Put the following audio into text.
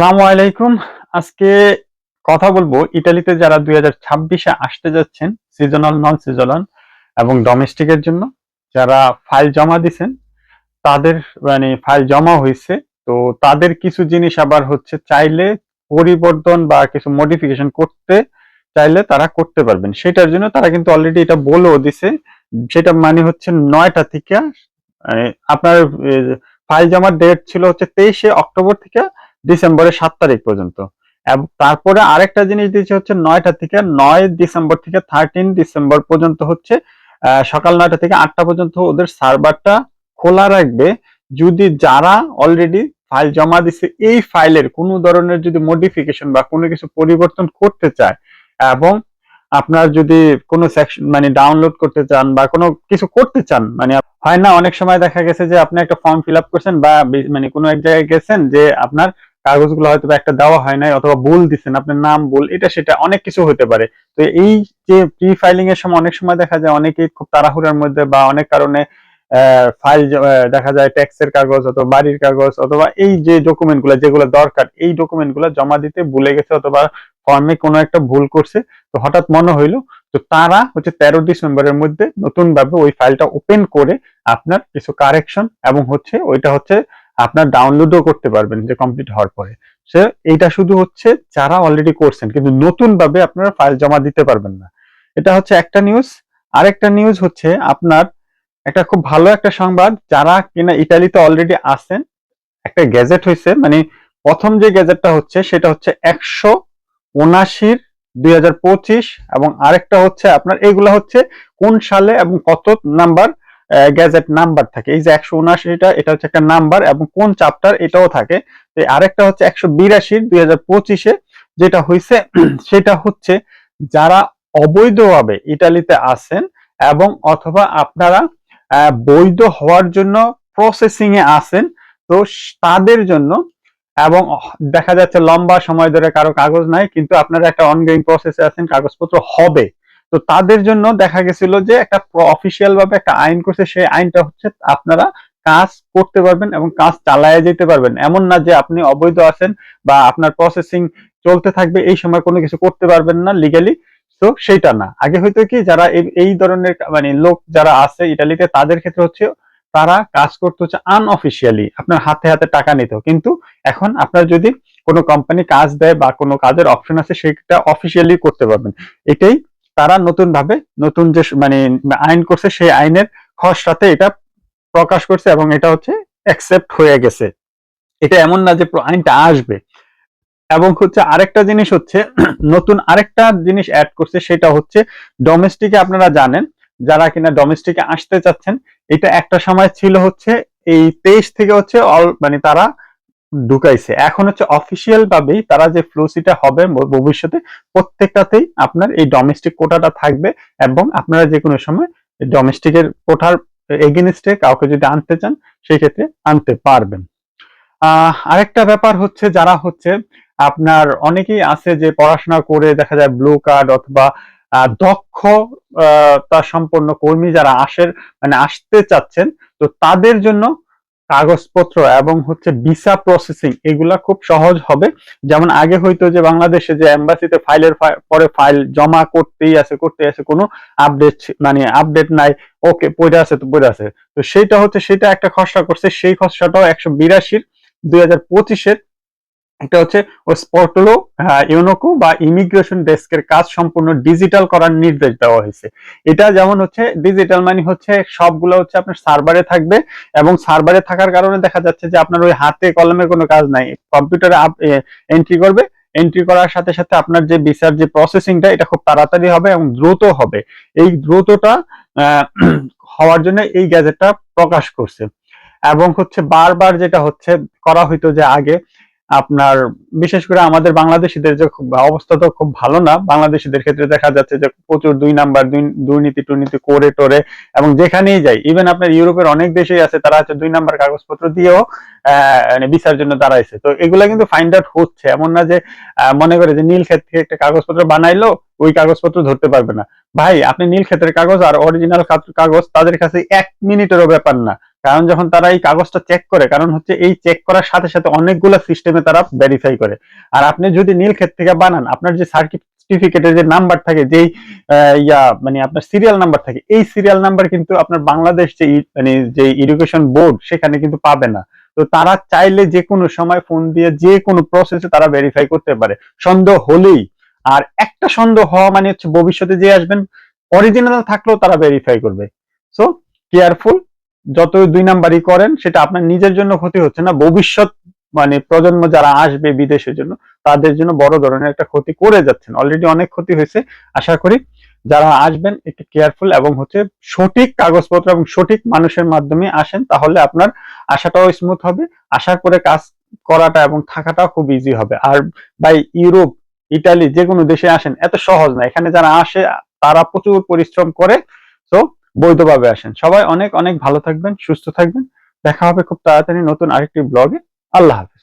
আসসালামু আলাইকুম। আজকে কথা বলব ইটালিতে যারা দুই হাজার ছাব্বিশে আসতে যাচ্ছেন সিজনাল নন সিজনাল এবং ডোমেস্টিকের জন্য, যারা ফাইল জমা দিছেন, তাদের মানে ফাইল জমা হয়েছে তো তাদের কিছু জিনিস আবার হচ্ছে চাইলে পরিবর্তন বা কিছু মডিফিকেশন করতে চাইলে তারা করতে পারবেন। সেটার জন্য তারা কিন্তু অলরেডি এটা বলেও দিছে, সেটা মানে হচ্ছে নয়টা থেকে মানে আপনার ফাইল জমার ডেট ছিল হচ্ছে তেইশে অক্টোবর থেকে ডিসেম্বরের সাত তারিখ পর্যন্ত। তারপরে আরেকটা জিনিস দিয়েছে হচ্ছে নয়টা থেকে নয় ডিসেম্বর থেকে থার্টিন ডিসেম্বর পর্যন্ত হচ্ছে সকাল নয়টা থেকে আটটা পর্যন্ত ওদের সার্ভারটা খোলা রাখবে। যদি যারা অলরেডি ফাইল জমা দিছে, এই ফাইলের কোনো ধরনের যদি মডিফিকেশন বা কোনো কিছু পরিবর্তন করতে চায় এবং আপনার যদি কোনো সেকশন মানে ডাউনলোড করতে চান বা কোনো কিছু করতে চান মানে হয় না, অনেক সময় দেখা গেছে যে আপনি একটা ফর্ম ফিল আপ করছেন বা মানে কোনো এক জায়গায় গেছেন যে আপনার কাগজগুলো হয়তো একটা দেওয়া হয় নাই অথবা ভুল দিচ্ছেন আপনার নাম ভুল, এটা সেটা অনেক কিছু হতে পারে। তো এই যে প্রি ফাইলিং এর সময় অনেক সময় দেখা যায় অনেকেই খুব তাড়াহুড়ার মধ্যে বা অনেক কারণে ফাইল দেখা যায় ট্যাক্সের কাগজ অথবা বাড়ির কাগজ অথবা এই যে ডকুমেন্টগুলো যেগুলো দরকার, এই ডকুমেন্টগুলো জমা দিতে ভুলে গেছে অথবা ফর্মে কোনো একটা ভুল করছে, তো হঠাৎ মনে হইল তো তারা হচ্ছে তেরো ডিসেম্বরের মধ্যে নতুন ভাবে ওই ফাইলটা ওপেন করে আপনার কিছু কারেকশন এবং হচ্ছে ওইটা হচ্ছে আপনার ডাউনলোডও করতে পারবেন যে কমপ্লিট হওয়ার পরে। সে এইটা শুধু হচ্ছে যারা অলরেডি করছেন, কিন্তু নতুন ভাবে আপনারা ফাইল জমা দিতে পারবেন না। এটা হচ্ছে একটা নিউজ আরেকটা নিউজ হচ্ছে আপনার একটা খুব ভালো একটা সংবাদ। যারা কিনা ইতালিতে অলরেডি আছেন, একটা গ্যাজেট হয়েছে মানে প্রথম যে গ্যাজেটটা হচ্ছে, সেটা হচ্ছে একশো উনাশির দুই হাজার পঁচিশ এবং আরেকটা হচ্ছে আপনার, এইগুলা হচ্ছে কোন সালে এবং কত নাম্বার গ্যাজেট নাম্বার থাকে। এই যে একশো উনআশিটা, এটা হচ্ছে একটা নাম্বার এবং কোন চাপ্টার এটাও থাকে। তো আরেকটা হচ্ছে একশো বিরাশির দুই হাজার পঁচিশে যেটা হয়েছে সেটা হচ্ছে যারা অবৈধভাবে ইটালিতে আছেন এবং অথবা আপনারা বৈধ হওয়ার জন্য প্রসেসিং এ আছেন, তো তাদের জন্য এবং দেখা যাচ্ছে লম্বা সময় ধরে কারও কাগজ নাই, কিন্তু আপনারা একটা অনগোয়িং প্রসেসে আছেন, কাগজপত্র হবে। তো তাদের জন্য দেখা গেছিল যে একটা অফিসিয়াল ভাবে একটা আইন করছে, সেই আইনটা হচ্ছে আপনারা কাজ করতে পারবেন এবং কাজ চালায় যেতে পারবেন। এমন না যে আপনি অবৈধ আছেন বা আপনার প্রসেসিং চলতে থাকবে, এই সময় কোনো কিছু করতে পারবেন না লিগালি তো সেইটা না। আগে হয়তো কি, যারা এই- ধরনের মানে লোক যারা আছে ইটালিতে, তাদের ক্ষেত্রে হচ্ছে তারা কাজ করতে হচ্ছে আনঅফিসিয়ালি আপনার হাতে হাতে টাকা নিত। কিন্তু এখন আপনার যদি কোনো কোম্পানি কাজ দেয় বা কোনো কাজের অপশন আছে, সেটা অফিসিয়ালি করতে পারবেন। এটাই তারা নতুন ভাবে, নতুন যে মানে আইন করছে সেই আইনের খসড়াতে এটা প্রকাশ করছে এবং এটা হচ্ছে অ্যাকসেপ্ট হয়ে গেছে। এটা এমন না যে আইনটা আসবে। এবং হচ্ছে আরেকটা জিনিস হচ্ছে, নতুন আরেকটা জিনিস অ্যাড করছে সেটা হচ্ছে ডোমেস্টিকে আপনারা জানেন, যারা কিনা ডোমেস্টিকে আসতে চাচ্ছেন, এটা একটা সময় ছিল হচ্ছে এই তেইশ থেকে হচ্ছে অল মানে তারা ঢুকাইছে। এখন হচ্ছে অফিসিয়াল ভাবেই তারা যে ফ্লোসিটা হবে ভবিষ্যতে প্রত্যেকটাতেই আপনার এই ডোমেস্টিক কোটাটা থাকবে এবং আপনারা যে কোনো সময় ডোমেস্টিকের কোটার এগেনস্টে কাউকে যদি আনতে চান, সেই ক্ষেত্রে আনতে পারবেন। আরেকটা ব্যাপার হচ্ছে যারা হচ্ছে আপনার অনেকেই আছে যে পড়াশোনা করে দেখা যায় ব্লু কার্ড অথবা দক্ষ তা সম্পন্ন কর্মী যারা আসের মানে আসতে চাচ্ছেন, তো তাদের জন্য কাগজপত্র এবং হচ্ছে ভিসা প্রসেসিং, এগুলা খুব সহজ হবে। যেমন আগে হয়তো যে বাংলাদেশে যে এম্বাসিতে ফাইলের পরে ফাইল জমা করতেই আছে করতেই আছে, কোনো আপডেট মানে আপডেট নাই, ওকে, পড়ে আছে তো পড়ে আছে। তো সেটা হচ্ছে, সেটা একটা খসড়া করছে, সেই খসড়াটাও একশো বিরাশির দুই হাজার পঁচিশের এটা হচ্ছে ও স্পটলো ইউনোকো বা ইমিগ্রেশন ডেস্কের কাজ সম্পূর্ণ ডিজিটাল করার নির্দেশ দেওয়া হয়েছে। এটা যেমন হচ্ছে ডিজিটাল মানে হচ্ছে সবগুলো হচ্ছে আপনার সার্ভারে থাকবে এবং সার্ভারে থাকার কারণে দেখা যাচ্ছে যে আপনার ওই হাতে কলমে কোনো কাজ নাই। কম্পিউটারে এন্ট্রি করবে এন্ট্রি করার সাথে সাথে আপনার যে বিচার, যে প্রসেসিংটা এটা খুব তাড়াতাড়ি হবে এবং দ্রুত হবে। এই দ্রুতটা হওয়ার জন্য এই গ্যাজেটটা প্রকাশ করছে। এবং হচ্ছে বারবার যেটা হচ্ছে, করা হইতো যে আগে আপনার, বিশেষ করে আমাদের বাংলাদেশিদের যে অবস্থা তো খুব ভালো না। বাংলাদেশিদের ক্ষেত্রে দেখা যাচ্ছে যে প্রচুর দুই নাম্বার দুর্নীতি, টুর্নীতি করে টোরে এবং যেখানেই যাই ইভেন আপনার ইউরোপের অনেক দেশেই আছে, তারা হচ্ছে দুই নাম্বার কাগজপত্র দিয়েও মানে বিচার জন্য দাঁড়াইছে। তো এগুলা কিন্তু ফাইন্ড আউট হচ্ছে। এমন না যে মনে করে যে নীল ক্ষেত থেকে একটা কাগজপত্র বানাইলো, ওই কাগজপত্র ধরতে পারবে না। ভাই, আপনি নীল ক্ষেতের কাগজ আর অরিজিনাল কাগজ তাদের কাছে এক মিনিটেরও ব্যাপার না। কারণ যখন তারা এই কাগজটা চেক করে, কারণ হচ্ছে এই চেক করার সাথে সাথে অনেকগুলো সিস্টেমে তারা ভেরিফাই করে। আর আপনি যদি নীলক্ষেত থেকে বানান, আপনার যে সার্টিফিকেটের যে নাম্বার থাকে, যেই ইয়া মানে আপনার সিরিয়াল নাম্বার থাকে, এই সিরিয়াল নাম্বার কিন্তু আপনার বাংলাদেশ যে মানে যে বোর্ড সেখানে কিন্তু পাবে না। তো তারা চাইলে যে কোনো সময় ফোন দিয়ে যে কোনো প্রসেসে তারা ভেরিফাই করতে পারে। সন্দেহ হলেই। আর একটা সন্দেহ হওয়া মানে হচ্ছে ভবিষ্যতে যে আসবেন অরিজিনাল থাকলেও তারা ভেরিফাই করবে। সো কেয়ারফুল যত দুই নাম্বারই করেন, সেটা আপনার নিজের জন্য ক্ষতি হচ্ছে না। ভবিষ্যৎ মানে প্রজন্ম যারা আসবে বিদেশের জন্য, তাদের জন্য বড় ধরনের একটা ক্ষতি করে যাচ্ছেন। অলরেডি অনেক ক্ষতি হয়েছে। আশা করি যারা আসবেন, একটু কেয়ারফুল এবং হচ্ছে সঠিক কাগজপত্র এবং সঠিক মানুষের মাধ্যমে আসেন, তাহলে আপনার আসাটাও স্মুথ হবে। আশা করে কাজ করাটা এবং থাকাটাও খুব ইজি হবে। আর বাই ইউরোপ ইটালি যে কোনো দেশে আসেন, এত সহজ না। এখানে যারা আসে, তারা প্রচুর পরিশ্রম করে। তো বৈধভাবে আসেন। সবাই অনেক অনেক ভালো থাকবেন, সুস্থ থাকবেন। দেখা হবে খুব তাড়াতাড়ি নতুন আরেকটি ব্লগে। আল্লাহ হাফেজ।